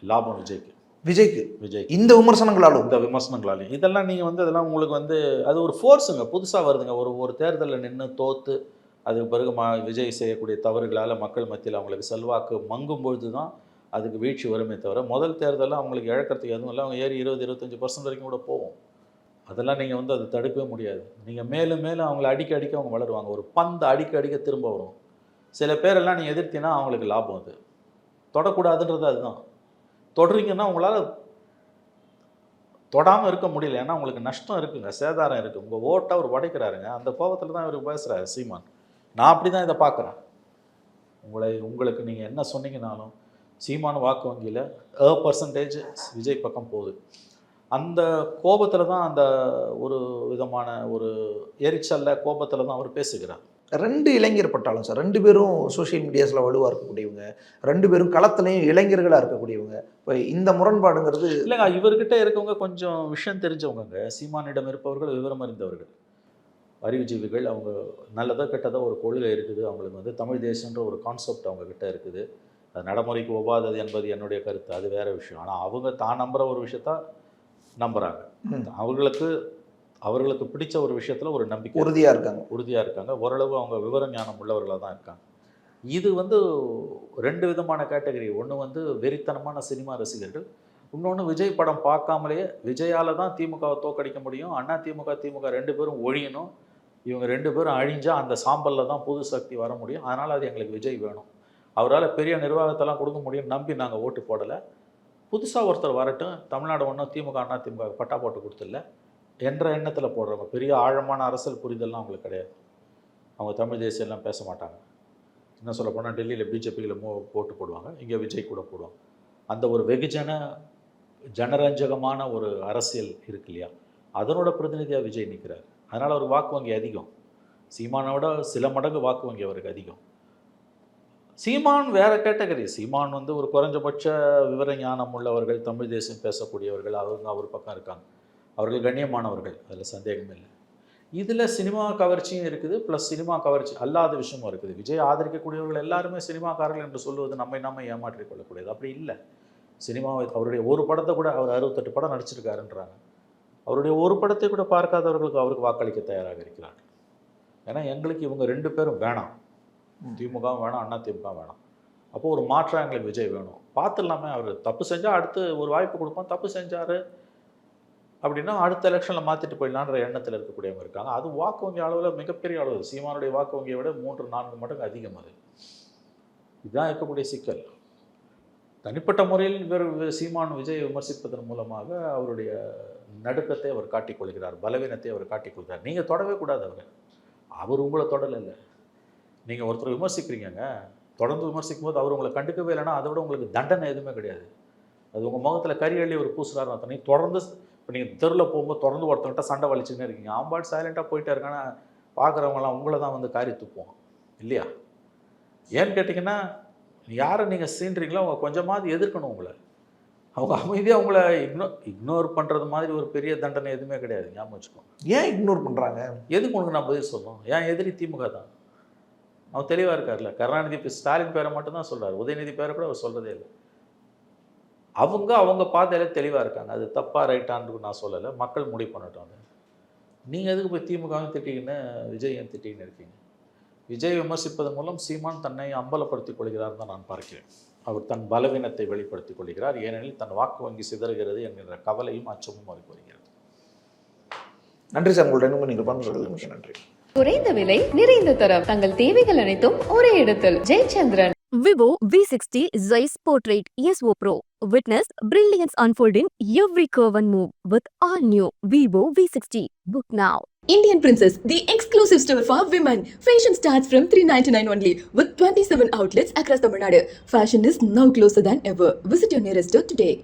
லாபம் விஜய்க்கு. விஜய்க்கு? விஜய் இந்த விமர்சனங்களாலும்? இந்த விமர்சனங்களாலையும். இதெல்லாம் நீங்கள் வந்து அதெல்லாம் உங்களுக்கு வந்து அது ஒரு ஃபோர்ஸுங்க புதுசாக வருதுங்க. ஒரு ஒரு தேர்தலில் நின்று தோத்து அதுக்கு பிறகு ம விஜய் செய்யக்கூடிய தவறுகளால் மக்கள் மத்தியில் அவங்களுக்கு செல்வாக்கு மங்கும் பொழுது தான் அதுக்கு வீழ்ச்சி வருமே தவிர முதல் தேர்தலில் அவங்களுக்கு இழக்கிறதுக்கு எதுவும் இல்லை. அவங்க ஏறி இருபது இருபத்தஞ்சி பர்சன்ட் வரைக்கும் கூட போகும். அதெல்லாம் நீங்கள் வந்து அதை தடுக்கவே முடியாது. நீங்கள் மேலும் மேலும் அவங்கள அடிக்க அடிக்க அவங்க வளருவாங்க. ஒரு பந்து அடிக்க அடிக்க திரும்ப வரும். சில பேரெல்லாம் நீ எதிர்த்தினா அவங்களுக்கு லாபம் அது. தொடக்கூடாதுன்றது அதுதான். தொடறீங்கன்னா உங்களால் தொடாமல் இருக்க முடியல. ஏன்னா உங்களுக்கு நஷ்டம் இருக்குங்க சேதாரம் இருக்குது உங்கள் ஓட்டை அவர் உடைக்கிறாருங்க. அந்த கோபத்தில் தான் இவர் பேசுகிறாரு சீமான். நான் அப்படி தான் இதை பார்க்குறேன். உங்களை உங்களுக்கு நீங்கள் என்ன சொன்னீங்கனாலும் சீமான் வாக்கு வங்கியில் அ பர்சன்டேஜ் விஜய் பக்கம் போகுது. அந்த கோபத்தில் தான் அந்த ஒரு விதமான ஒரு எரிச்சலில் கோபத்தில் தான் அவர் பேசுகிறார். ரெண்டு இளைஞர் பட்டாலும் சார் ரெண்டு பேரும் சோஷியல் மீடியாஸில் வலுவாக இருக்கக்கூடியவங்க ரெண்டு பேரும் களத்துலையும் இளைஞர்களாக இருக்கக்கூடியவங்க. இப்போ இந்த முரண்பாடுங்கிறது இல்லைங்க இவர்கிட்ட இருக்கவங்க கொஞ்சம் விஷயம் தெரிஞ்சவங்கங்க. சீமானிடம் இருப்பவர்கள் விவரம் அறிந்தவர்கள். அறிவுஜீவிகள் அவங்க நல்லதோ கெட்டதோ ஒரு கொள்கை இருக்குது. அவங்களுக்கு வந்து தமிழ் தேசன்ற ஒரு கான்செப்ட் அவங்க கிட்ட இருக்குது. அது நடைமுறைக்கு ஒவ்வாதது என்பது என்னுடைய கருத்து. அது வேற விஷயம். ஆனால் அவங்க தான் நம்புகிற ஒரு விஷயத்த நம்புகிறாங்க. அவர்களுக்கு அவர்களுக்கு பிடிச்ச ஒரு விஷயத்தில் ஒரு நம்பிக்கை உறுதியாக இருக்காங்க. உறுதியாக இருக்காங்க. ஓரளவு அவங்க விவர ஞானம் உள்ளவர்களாக தான் இருக்காங்க. இது வந்து ரெண்டு விதமான கேட்டகரி. ஒன்று வந்து வெறித்தனமான சினிமா ரசிகர்கள். இன்னொன்று விஜய் படம் பார்க்காமலேயே விஜயால் தான் திமுகவை தோக்கடிக்க முடியும். அண்ணா திமுக திமுக ரெண்டு பேரும் ஒழியணும். இவங்க ரெண்டு பேரும் அழிஞ்சா அந்த சாம்பலில் தான் புது சக்தி வர முடியும். அதனால் அது எங்களுக்கு விஜய் வேணும். அவரால் பெரிய நிர்வாகத்தெல்லாம் கொடுக்க முடியும் நம்பி நாங்கள் ஓட்டு போடலை. புதுசாக ஒருத்தர் வரட்டும். தமிழ்நாடு ஒன்றும் திமுக அண்ணா திமுக பட்டா போட்டு கொடுத்துல என்ற எண்ணத்தில் போடுறவங்க பெரிய ஆழமான அரசியல் புரிதல்லாம் அவங்களுக்கு கிடையாது. அவங்க தமிழ் தேசியம்லாம் பேச மாட்டாங்க. என்ன சொல்ல போனால் டெல்லியில் பிஜேபியில் மோ போட்டு போடுவாங்க. இங்கே விஜய் கூட போடுவாங்க. அந்த ஒரு வெகுஜன ஜனரஞ்சகமான ஒரு அரசியல் இருக்கு இல்லையா? அதனோட பிரதிநிதியாக விஜய் நிற்கிறார் அதனால் அவர் வாக்கு வங்கி அதிகம். சீமானோட சில மடங்கு வாக்கு வங்கி அவருக்கு அதிகம். சீமான் வேற கேட்டகரி. சீமான் வந்து ஒரு குறைஞ்சபட்ச விவர ஞானம் உள்ளவர்கள் தமிழ் தேசம் பேசக்கூடியவர்கள் அவங்க அவர் பக்கம் இருக்காங்க. அவர்கள் கண்ணியமானவர்கள் அதில் சந்தேகம் இல்லை. இதில் சினிமா கவர்ச்சியும் இருக்குது ப்ளஸ் சினிமா கவர்ச்சி அல்லாத விஷயமும் இருக்குது. விஜய் ஆதரிக்கக்கூடியவர்கள் எல்லாருமே சினிமாக்காரர்கள் என்று சொல்லுவது நம்மை நம்ம ஏமாற்றிக் கொள்ளக்கூடியது. அப்படி இல்லை. சினிமாவை அவருடைய ஒரு படத்தை கூட அவர் அறுபத்தெட்டு படம் நடிச்சிருக்காருன்றாங்க. அவருடைய ஒரு படத்தை கூட பார்க்காதவர்களுக்கு அவருக்கு வாக்களிக்க தயாராக இருக்கிறார்கள். ஏன்னா எங்களுக்கு இவங்க ரெண்டு பேரும் வேணாம். திமுக திமுகவும் வேணாம் அண்ணா திமுக வேணாம். அப்போது ஒரு மாற்றம் எங்களுக்கு விஜய் வேணும். பார்த்துடலாமே அவர். தப்பு செஞ்சால் அடுத்து ஒரு வாய்ப்பு கொடுப்போம். தப்பு செஞ்சார் அப்படின்னா அடுத்த எலெக்ஷனில் மாற்றிட்டு போயிடலான்ற எண்ணத்தில் இருக்கக்கூடியவங்க இருக்காங்க. அது வாக்கு வங்கி அளவில் மிகப்பெரிய அளவு. சீமானுடைய வாக்கு வங்கியை விட மூன்று நான்கு மடங்கு அதிகம் அது. இதுதான் இருக்கக்கூடிய சிக்கல். தனிப்பட்ட முறையில் இவர் சீமான் விஜய் விமர்சிப்பதன் மூலமாக அவருடைய நடுக்கத்தை அவர் காட்டிக்கொள்கிறார் பலவீனத்தை அவர் காட்டிக்கொள்கிறார் நீங்கள் தொடவே கூடாது அவர். அவர் உங்களை தொடலை இல்லை நீங்கள் ஒருத்தர் விமர்சிக்கிறீங்கங்க தொடர்ந்து விமர்சிக்கும் போது அவர் உங்களை கண்டுக்கவே இல்லைன்னா அதை விட உங்களுக்கு தண்டனை எதுவுமே கிடையாது. அது உங்கள் முகத்தில் கறி அள்ளி ஒரு பூசுறாரு அர்த்தம். நீ தொடர்ந்து இப்போ நீங்கள் தெருவில் போகும்போது தொடர்ந்து ஒருத்தவங்கிட்ட சண்டை வலிச்சுன்னே இருக்கீங்க. ஆம்பாட் சைலண்ட்டாக போயிட்டே இருக்கானா பார்க்குறவங்களாம் உங்களை தான் வந்து காரி துப்புவோம் இல்லையா? ஏன்னு கேட்டிங்கன்னா யாரை நீங்கள் சீன்றீங்களோ அவங்க கொஞ்சமாவது எதிர்க்கணும் உங்களை. அவங்க அமைதியாக உங்களை இக்னோர் இக்னோர் பண்ணுறது மாதிரி ஒரு பெரிய தண்டனை எதுவுமே கிடையாது. ஞாபகம் வச்சுக்கோங்க. ஏன் இக்னோர் பண்ணுறாங்க எதுக்கு உனக்கு நான் பதில் சொல்லணும்? ஏன் எதிரி திமுக தான்? அவர் தெளிவாக இருக்கார்ல. கருணாநிதி இப்ப ஸ்டாலின் பேரை மட்டும்தான் சொல்கிறார் உதயநிதி பேரை கூட அவர் சொல்கிறதே இல்லை. அவங்க அவங்க பாதையில தெளிவாக இருக்காங்க. அது தப்பாக ரைட்டான்னு நான் சொல்லலை. மக்கள் முடிவு பண்ணட்டும் நீங்கள் எதுக்கு போய் திமுகவும் திட்டிங்கன்னு விஜயும் திட்டிங்கன்னு இருக்கீங்க? விஜய் விமர்சிப்பதன் மூலம் சீமான் தன்னை அம்பலப்படுத்திக் கொள்கிறார் தான் நான் பார்க்கிறேன். அவர் தன் பலவீனத்தை வெளிப்படுத்திக் கொள்கிறார். ஏனெனில் தன் வாக்கு வங்கி சிதறுகிறது என்கிற கவலையும் அச்சமும் அவருக்கு வருகிறது. நன்றி சார். உங்களுடைய நீங்கள் பண்ணுறது மிக நன்றி. குறைந்த விலை நிறைந்த தரம் தங்கள் தேவைகள் அனைத்தும் ஒரே இடத்தில் Jayachandran Vivo V60 Zeiss Portrait ESO Pro. Witness brilliance unfold in every curve and move with all new Vivo V60. Book now. Indian Princess, the exclusive store for women. Fashion starts from 399 only with 27 outlets across Tamil Nadu. Fashion is now closer than ever. Visit your nearest store today.